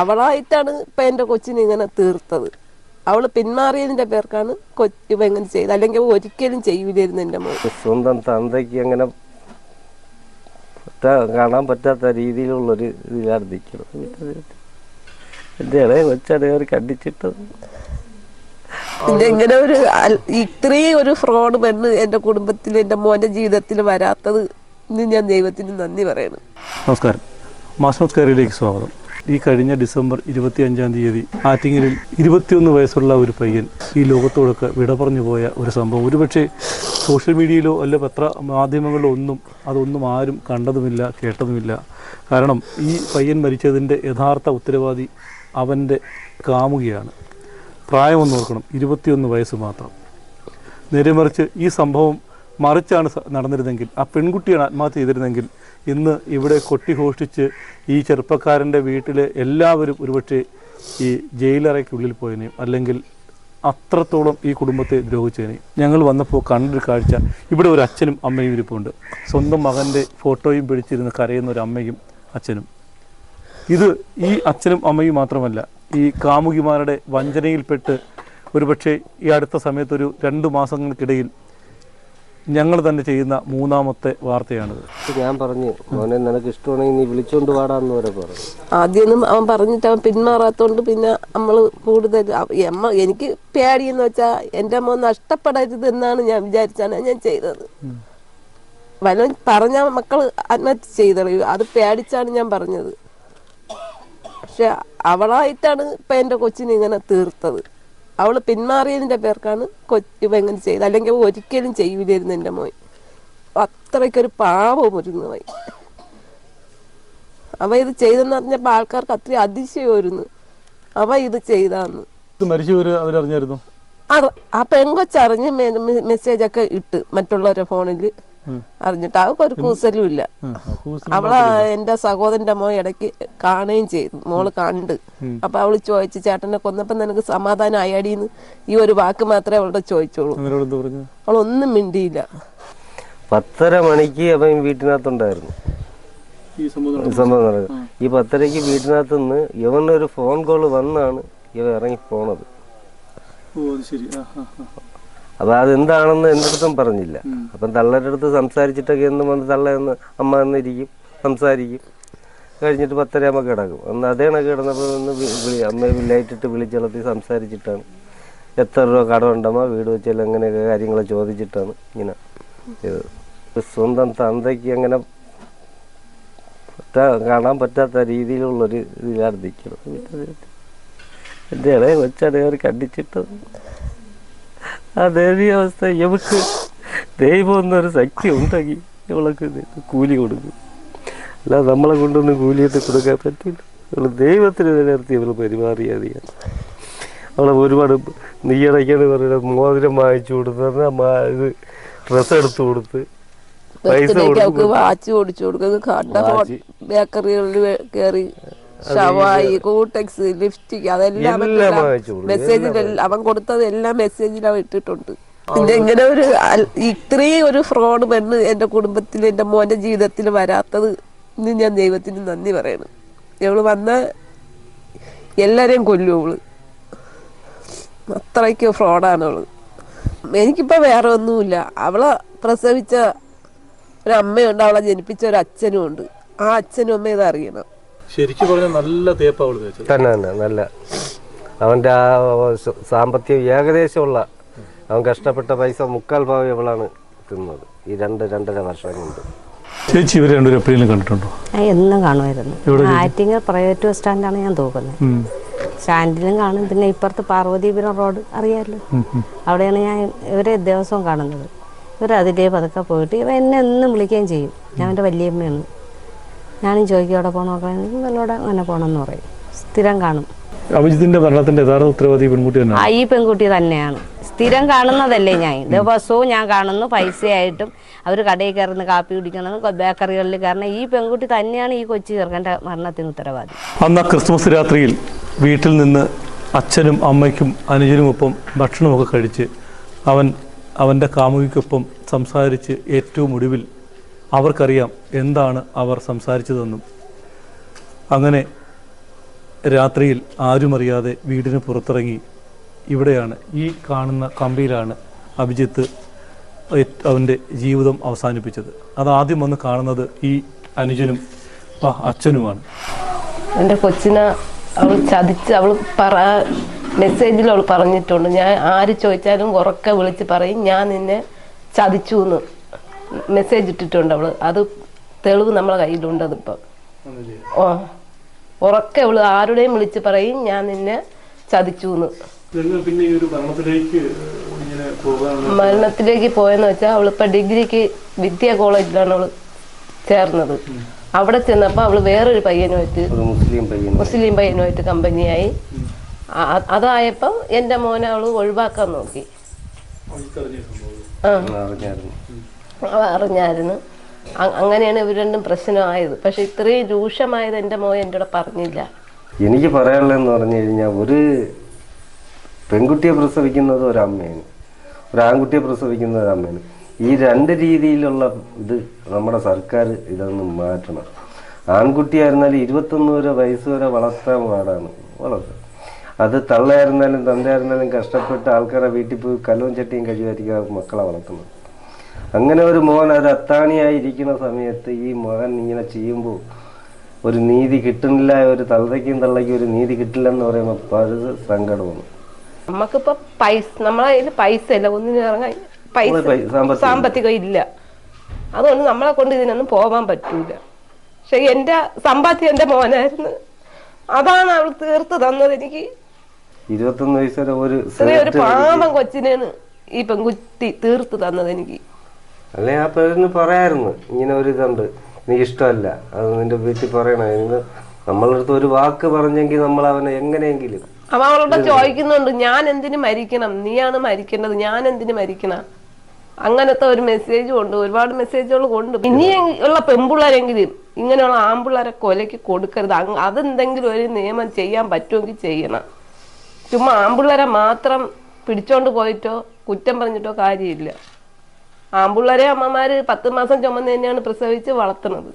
അവളായിട്ടാണ് ഇപ്പൊ എന്റെ കൊച്ചിനെ ഇങ്ങനെ തീർത്തത്. അവൾ പിന്മാറിയതിന്റെ പേർക്കാണ് കൊച്ചു ഇവ എങ്ങനെ ചെയ്തത്. അല്ലെങ്കിൽ ഒരിക്കലും ചെയ്യൂലായിരുന്നു എന്റെ മോൻ. സ്വന്തം തന്തയ്ക്ക് അങ്ങനെ പറ്റാ- കാണാൻ പറ്റാത്ത രീതിയിലുള്ളൊരു ഇതിലാണ് നിൽക്കുന്നത് എന്റെ ഇളയ കൊച്ചാണ് അവർ കണ്ടിച്ചിട്ടത് പിന്നെ ഇങ്ങനെ ഒരു ഇത്രയും ഒരു ഫ്രോഡ് പെണ്ണ് എന്റെ കുടുംബത്തിൽ എന്റെ മോന്റെ ജീവിതത്തിൽ വരാത്തത് ഞാൻ ദൈവത്തിന് നന്ദി പറയുന്നു നമസ്കാരം. മാസ്റ്റർ കയറിയിലേക്ക് സ്വാഗതം. ഈ കഴിഞ്ഞ ഡിസംബർ ഇരുപത്തി അഞ്ചാം തീയതി ആറ്റിങ്ങലിൽ ഇരുപത്തിയൊന്ന് വയസ്സുള്ള ഒരു പയ്യൻ ഈ ലോകത്തോടൊക്കെ വിട പറഞ്ഞു പോയ ഒരു സംഭവം. ഒരുപക്ഷെ സോഷ്യൽ മീഡിയയിലോ അല്ല പത്ര മാധ്യമങ്ങളിലോ ഒന്നും അതൊന്നും ആരും കണ്ടതുമില്ല കേട്ടതുമില്ല. കാരണം ഈ പയ്യൻ മരിച്ചതിന്റെ യഥാർത്ഥ ഉത്തരവാദി അവന്റെ കാമുകയാണ്. പ്രായമൊന്നും ഓർക്കണം ഇരുപത്തിയൊന്ന് വയസ്സ് മാത്രം. നേരെമറിച്ച് ഈ സംഭവം മറിച്ചാണ് നടന്നിരുന്നെങ്കിൽ ആ പെൺകുട്ടിയാണ് ആത്മഹത്യ ചെയ്തിരുന്നെങ്കിൽ ഇന്ന് ഇവിടെ കൊട്ടിഘോഷിച്ച് ഈ ചെറുപ്പക്കാരന്റെ വീട്ടിലെ എല്ലാവരും ഒരുപക്ഷെ ഈ ജയിലറയ്ക്കുള്ളിൽ പോയതിനെയും അല്ലെങ്കിൽ അത്രത്തോളം ഈ കുടുംബത്തെ ദ്രോഹിച്ചതിനെയും ഞങ്ങൾ വന്നപ്പോൾ കണ്ടൊരു കാഴ്ച. ഇവിടെ ഒരു അച്ഛനും അമ്മയും ഇരിപ്പുണ്ട്. സ്വന്തം മകന്റെ ഫോട്ടോയും പിടിച്ചിരുന്ന് കരയുന്ന ഒരു അമ്മയും അച്ഛനും. ഇത് ഈ അച്ഛനും അമ്മയും മാത്രമല്ല ഈ കാമുകിമാരുടെ വഞ്ചനയിൽപ്പെട്ട് ഒരുപക്ഷെ ഈ അടുത്ത സമയത്തൊരു രണ്ട് മാസങ്ങൾക്കിടയിൽ ഞങ്ങൾ തന്നെ ചെയ്യുന്ന മൂന്നാമത്തെ വാർത്തയാണിത്. ഞാൻ പറഞ്ഞു മോനെ നിനക്ക് ഇഷ്ടമാണെങ്കിൽ നീ വിളിച്ചോണ്ട് വാടാന്ന് വരെ പറഞ്ഞു. ആദ്യമൊന്നും അവൻ പറഞ്ഞിട്ട് അവൻ പിന്മാറാത്തോണ്ട് പിന്നെ നമ്മൾ കൂടുതൽ അമ്മ എനിക്ക് പേടിയെന്ന് വെച്ചാൽ എന്റെ മോൻ നഷ്ടപ്പെടരുത് എന്നാണ് ഞാൻ വിചാരിച്ചാണ് ഞാൻ ചെയ്തത്. വല്ല പറഞ്ഞ മക്കൾ ആത്മഹത്യ ചെയ്തറിയൂ അത് പേടിച്ചാണ് ഞാൻ പറഞ്ഞത്. പക്ഷെ അവളായിട്ടാണ് ഇപ്പൊ എന്റെ കൊച്ചിനെ ഇങ്ങനെ തീർത്തത്. അവൾ പിന്മാറിയതിന്റെ പേർക്കാണ് കൊച്ചു ഇവങ്ങനെ ചെയ്ത് ചെയ്തത് അല്ലെങ്കിൽ ഒരിക്കലും ചെയ്യില്ലായിരുന്നു എന്റെ മോൻ. അത്രയ്ക്കൊരു പാവം ഒരുന്നു പോയി അവ ഇത് ചെയ്തെന്ന് പറഞ്ഞപ്പോൾ ആൾക്കാർക്ക് അത്രയും അതിശയമായിരുന്നു അവ ഇത് ചെയ്താന്ന്. അവരറിഞ്ഞായിരുന്നു? അത് ആ പെങ്കൊച്ചറിഞ്ഞ് മെസ്സേജൊക്കെ ഇട്ട് മറ്റുള്ളവരുടെ ഫോണിൽ അറിഞ്ഞിട്ട് ഒരു കൂസലും ഇല്ല അവളെ എന്റെ സഹോദരന്റെ മോൻ ഇടയ്ക്ക് കാണുകയും ചെയ്തു. മോൾ കണ്ട്. അപ്പൊ അവൾ ചോദിച്ചു ചേട്ടനെ കൊന്നപ്പം നിനക്ക് സമാധാനം അയാടിന്ന് ഈ ഒരു വാക്ക് മാത്രമേ അവളുടെ ചോദിച്ചോളൂ. അവളൊന്നും മിണ്ടിയില്ല. പത്തര മണിക്ക് അവൻ വീട്ടിനകത്തുണ്ടായിരുന്നു. ഈ സംഭവം ഈ പത്തരയ്ക്ക് വീട്ടിനകത്ത് നിന്ന് ഇവനൊരു ഫോൺ കോൾ വന്നാണ് ഇവ ഇറങ്ങി പോണത്. ഓ അത് ശരി ആ ആ ആ അപ്പൊ അതെന്താണെന്ന് എന്റെ അടുത്തും പറഞ്ഞില്ല അപ്പം തള്ളരുടെ അടുത്ത് സംസാരിച്ചിട്ടൊക്കെ എന്നും വന്ന് തള്ള എന്ന് അമ്മ എന്നിരിക്കും സംസാരിക്കും. കഴിഞ്ഞിട്ട് പത്തര അമ്മ കിടക്കും. അന്ന് അതേ കണക്ക് കിടന്നപ്പോൾ ഒന്ന് അമ്മയെ വില്ലായിട്ടിട്ട് വിളിച്ചിളത്തി സംസാരിച്ചിട്ടാണ്. എത്ര രൂപ കടമുണ്ടമ്മ വീട് വെച്ചാൽ അങ്ങനെയൊക്കെ കാര്യങ്ങൾ ചോദിച്ചിട്ടാണ് ഇങ്ങനെ ചെയ്തത് സ്വന്തം തന്തയ്ക്ക് അങ്ങനെ കാണാൻ പറ്റാത്ത രീതിയിലുള്ളൊരു ഇതിലാണ് നിൽക്കുന്നത് എന്റെ ഇളയ കൊച്ചാണ് അവർ കണ്ടിച്ചിട്ടത് ആ ദേവീയാവസ്ഥ ഇവക്ക് ദൈവം എന്നൊരു ശക്തി ഉണ്ടാക്കി ഇവൾക്ക് ഇത് കൂലി കൊടുക്കും. അല്ലാതെ നമ്മളെ കൊണ്ടൊന്നും കൂലിയിട്ട് കൊടുക്കാൻ പറ്റില്ല. ഇവൾ ദൈവത്തിന് നിലനിർത്തി ഇവൾ പെരുമാറിയറിയാം അവളെ ഒരുപാട് നീയടയ്ക്കാന്ന് പറയുന്നത് മോതിരം വാങ്ങിച്ചു കൊടുത്ത് ഇത് ഡ്രസ്സ് എടുത്തു കൊടുത്ത് പൈസ വാച്ച് ഓടിച്ചു കൊടുക്കുന്നത് ബേക്കറികളിൽ കയറി. ഷവായി കൂട്ടക്സ് ലിപ്സ്റ്റിക് അതെല്ലാം മെസ്സേജിൽ അവൻ കൊടുത്തത് എല്ലാം മെസ്സേജിൽ അവൻ ഇട്ടിട്ടുണ്ട്. പിന്നെ ഇങ്ങനെ ഒരു ഇത്രയും ഒരു ഫ്രോഡ് പെണ്ണ് എന്റെ കുടുംബത്തിൽ എന്റെ മോന്റെ ജീവിതത്തിൽ വരാത്തത് ഇന്ന് ഞാൻ ദൈവത്തിന് നന്ദി പറയണം. ഞങ്ങൾ വന്ന എല്ലാരെയും കൊല്ലും അവൾ. അത്രയ്ക്ക് ഫ്രോഡാണ് അവൾ. എനിക്കിപ്പോ വേറെ ഒന്നുമില്ല. അവളെ പ്രസവിച്ച ഒരു അമ്മയുണ്ട് അവളെ ജനിപ്പിച്ച ഒരു അച്ഛനും ഉണ്ട് ആ അച്ഛനും അമ്മ ഇത് അറിയണം. ശരിക്കും പറഞ്ഞാൽ നല്ല തേപ്പ അവൾ തേച്ചത്. തന്നെ തന്നെ നല്ല. അവന്റെ ആ സാമ്പത്തികം ഏകദേശമുള്ള അവൻ കഷ്ടപ്പെട്ട പൈസ മുക്കാൽ ഭാഗം ഇവളാണ് തിന്നത്. ഈ രണ്ട് രണ്ടര വർഷം കൊണ്ട്. ചേച്ചി ഇവരെ രണ്ടുപേരും എപ്പോഴെങ്കിലും കണ്ടിട്ടുണ്ടോ? ഞാൻ എന്നും കാണുമായിരുന്നു. ആറ്റിങ്ങൽ പ്രൈവറ്റ് ബസ് സ്റ്റാൻഡാണ് ഞാൻ തോക്കുന്നത്. സ്റ്റാൻഡിലും കാണും. പിന്നെ ഇപ്പുറത്ത് പാർവതീപുരം റോഡ് അറിയാമല്ലോ അവിടെയാണ് ഞാൻ ഇവരെ ദിവസവും കാണുന്നത്. ഇവർ അതിലേ പതുക്കെ പോയിട്ട് ഇവ എന്നെ എന്നും വിളിക്കുകയും ചെയ്യും. ഞാൻ എന്റെ വല്യമ്മയാണ്. ഞാനും ചോദിക്കും അവിടെ പോകണം നോക്കണം ഇവളോടെ അങ്ങനെ പോകണമെന്ന് പറയും. സ്ഥിരം കാണും. അഭിജിത്തിന്റെ മരണത്തിന്റെ യഥാർത്ഥ ഉത്തരവാദി പെൺകുട്ടി ആ തന്നെയാണ് ഈ പെൺകുട്ടി തന്നെയാണ്. സ്ഥിരം കാണുന്നതല്ലേ ഞാൻ. ദിവസവും ഞാൻ കാണുന്നു പൈസയായിട്ടും അവർ കടയിൽ കയറുന്ന കാപ്പി കുടിക്കണം ബേക്കറികളിൽ കയറണം ഈ പെൺകുട്ടി തന്നെയാണ് ഈ കൊച്ചു ചെറുക്കന്റെ മരണത്തിന് ഉത്തരവാദി. അന്ന് ക്രിസ്മസ് രാത്രിയിൽ വീട്ടിൽ നിന്ന് അച്ഛനും അമ്മയ്ക്കും അനുജനുമൊപ്പം ഭക്ഷണമൊക്കെ കഴിച്ച് അവൻ അവന്റെ കാമുകിക്കൊപ്പം സംസാരിച്ച് ഏറ്റവും ഒടുവിൽ അവർക്കറിയാം എന്താണ് അവർ സംസാരിച്ചതെന്നും. അങ്ങനെ രാത്രിയിൽ ആരുമറിയാതെ വീടിന് പുറത്തിറങ്ങി ഇവിടെയാണ് ഈ കാണുന്ന കമ്പിയിലാണ് അഭിജിത്ത് അവന്റെ ജീവിതം അവസാനിപ്പിച്ചത്. അത് ആദ്യം വന്ന് കാണുന്നത് ഈ അനുജനും അച്ഛനുമാണ്. എന്റെ കൊച്ചിനെ അവൾ ചതിച്ച് അവൾ പറ മെസ്സേജിൽ അവൾ പറഞ്ഞിട്ടുണ്ട്. ഞാൻ ആര് ചോദിച്ചാലും ഉറക്കെ വിളിച്ച് പറയും ഞാൻ നിന്നെ ചതിച്ചു എന്ന് മെസ്സേജ് ഇട്ടിട്ടുണ്ട് അവൾ. അത് തെളിവ് നമ്മളെ കയ്യിലുണ്ട് അതിപ്പം. ഓ ഉറക്കെ അവൾ ആരുടെയും വിളിച്ച് പറയും ഞാൻ നിന്നെ ചതിച്ചു എന്ന് പിന്നെ ഈ ഒരു ഭരണത്തിലേക്ക് ഇങ്ങനെ പോകാനുള്ള മരണത്തിലേക്ക് പോയെന്ന് വെച്ചാൽ അവളിപ്പോ ഡിഗ്രിക്ക് വിദ്യാ കോളേജിലാണ് അവൾ ചേർന്നത്. അവിടെ ചെന്നപ്പോൾ അവൾ വേറൊരു പയ്യനുമായിട്ട് ഒരു മുസ്ലിം പയ്യനുമായിട്ട്. കമ്പനിയായി. അതായപ്പോൾ എന്റെ മോനെ അവൾ ഒഴിവാക്കാൻ നോക്കി. ആ. അറിഞ്ഞായിരുന്നു. അങ്ങനെയാണ് ഇവർ രണ്ടും പ്രശ്നമായത്. പക്ഷെ ഇത്രയും രൂക്ഷമായത് എന്റെ മോൻ എന്റെ കൂടെ പറഞ്ഞില്ല. എനിക്ക് പറയാനുള്ളതെന്ന് പറഞ്ഞു കഴിഞ്ഞാൽ ഒരു പെൺകുട്ടിയെ പ്രസവിക്കുന്നത് ഒരമ്മയാണ് ഒരു ആൺകുട്ടിയെ പ്രസവിക്കുന്നത് ഒരമ്മയാണ് ഈ രണ്ട് രീതിയിലുള്ള ഇത് നമ്മുടെ സർക്കാർ ഇതൊന്നും മാറ്റണം. ആൺകുട്ടിയായിരുന്നാലും ഇരുപത്തൊന്ന് വരെ വയസ്സ് വരെ വളർത്താൻ പാടാണ്. വളർത്താൻ അത് തള്ളയായിരുന്നാലും തന്തയായിരുന്നാലും കഷ്ടപ്പെട്ട് ആൾക്കാരെ വീട്ടിൽ പോയി കലവും ചട്ടിയും കഴിവായിരിക്കും മക്കളെ വളർത്തുന്നത്. അങ്ങനെ ഒരു മോൻ ഒരു അത്താണിയായിരിക്കുന്ന സമയത്ത് ഈ മകൻ ഇങ്ങനെ ചെയ്യുമ്പോൾ ഒരു നീതി കിട്ടുന്നില്ല ഒരു തള്ളയ്ക്കും തള്ളയ്ക്കും ഒരു നീതി കിട്ടില്ല എന്ന് പറയുമ്പോൾ പഴുത് സങ്കടമാണ് നമുക്കിപ്പോ പൈസ നമ്മളെ കയ്യിൽ പൈസ ഇല്ല ഒന്നിനും ഇറങ്ങാൻ പൈസ സാമ്പത്തികം ഇല്ല. അതുകൊണ്ട് നമ്മളെ കൊണ്ട് ഇതിനൊന്നും പോകാൻ പറ്റൂല. പക്ഷെ എന്റെ സമ്പാദ്യം എന്റെ മോനായിരുന്നു. അതാണ് അവൾ തീർത്ത് തന്നത്. എനിക്ക് ഇരുപത്തൊന്ന് വയസ്സൊരു ഒരു പാമ്പം കൊച്ചിനാണ് ഈ പെൺകുട്ടി തീർത്ത് തന്നത് എനിക്ക്. അല്ലെ ആ പേരിന് പറയായിരുന്നു. ഇങ്ങനെ ഒരു ഇതുണ്ട്. നീ ഇഷ്ടമല്ല. അത് നിന്റെ വീട്ടിൽ പറയണം. നമ്മളുടെ നമ്മളടുത്ത് ഒരു വാക്ക് പറഞ്ഞെങ്കിൽ നമ്മൾ അവനെ എങ്ങനെയെങ്കിലും അവ അവളോട് ചോദിക്കുന്നുണ്ട് ഞാൻ എന്തിനു മരിക്കണം? നീയാണ് മരിക്കേണ്ടത്. ഞാൻ എന്തിനു മരിക്കണം? അങ്ങനത്തെ ഒരു മെസ്സേജും ഉണ്ട്. ഒരുപാട് മെസ്സേജുകൾ കൊണ്ട് ഇനി ഉള്ള പെൺപിള്ളേരെങ്കിലും ഇങ്ങനെയുള്ള ആമ്പിള്ളേരെ കൊലയ്ക്ക് കൊടുക്കരുത്. അതെന്തെങ്കിലും ഒരു നിയമം ചെയ്യാൻ പറ്റുമെങ്കിൽ ചെയ്യണം. ചുമ്മാ ആമ്പിള്ളേരെ മാത്രം പിടിച്ചോണ്ട് പോയിട്ടോ കുറ്റം പറഞ്ഞിട്ടോ കാര്യമില്ല. ആൺപിള്ളേരെ അമ്മമാര് പത്ത് മാസം ചുമന്ന് തന്നെയാണ് പ്രസവിച്ച് വളർത്തുന്നത്.